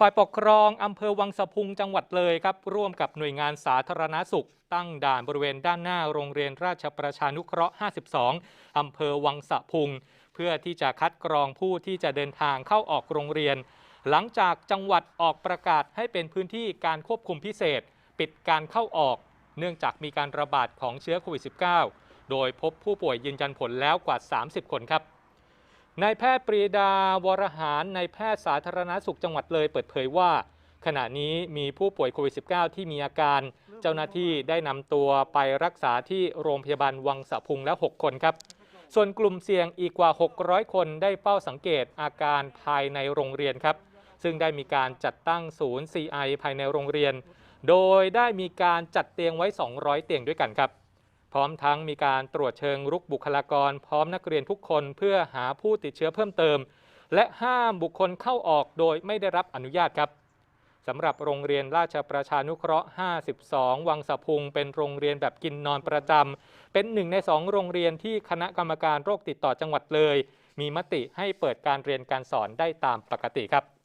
ฝ่ายปกครองอำเภอวังสะพุงจังหวัดเลยครับร่วมกับหน่วยงานสาธารณสุข ตั้งด่านบริเวณด้านหน้าโรงเรียนราชประชานุเคราะห์ 52 อำเภอวังสะพุง เพื่อที่จะคัดกรองผู้ที่จะเดินทางเข้าออกโรงเรียน หลังจากจังหวัดออกประกาศให้เป็นพื้นที่การควบคุมพิเศษ ปิดการเข้าออก เนื่องจากมีการระบาดของเชื้อโควิด -19 โดยพบผู้ป่วยยืนยันผลแล้วกว่า 30 คนครับ นายแพทย์ปรีดาวรหารนายแพทย์สาธารณสุขจังหวัดเลยเปิดเผยว่า ขณะนี้มีผู้ป่วยโควิด -19 ที่มีอาการ เจ้าหน้าที่ได้นำตัวไปรักษาที่โรงพยาบาลวังสะพุงแล้ว 6 คนครับ ส่วนกลุ่มเสี่ยงอีกกว่า 600 คนได้เฝ้าสังเกตอาการภายในโรงเรียนครับ ซึ่งได้มีการจัดตั้งศูนย์ CI ภายในโรงเรียน โดยได้มีการจัดเตียงไว้ 200 เตียงด้วยกันครับ พร้อมทั้งมีการตรวจเชิงรุกบุคลากร พร้อมนักเรียนทุกคนเพื่อหาผู้ติดเชื้อเพิ่มเติม และห้ามบุคคลเข้าออกโดยไม่ได้รับอนุญาตครับสำหรับโรงเรียนราชประชานุเคราะห์ 52 วังสะพุง เป็นโรงเรียนแบบกินนอนประจำ เป็นหนึ่งในสองโรงเรียนที่คณะกรรมการโรคติดต่อจังหวัดเลย มีมติให้เปิดการเรียนการสอนได้ตามปกติครับ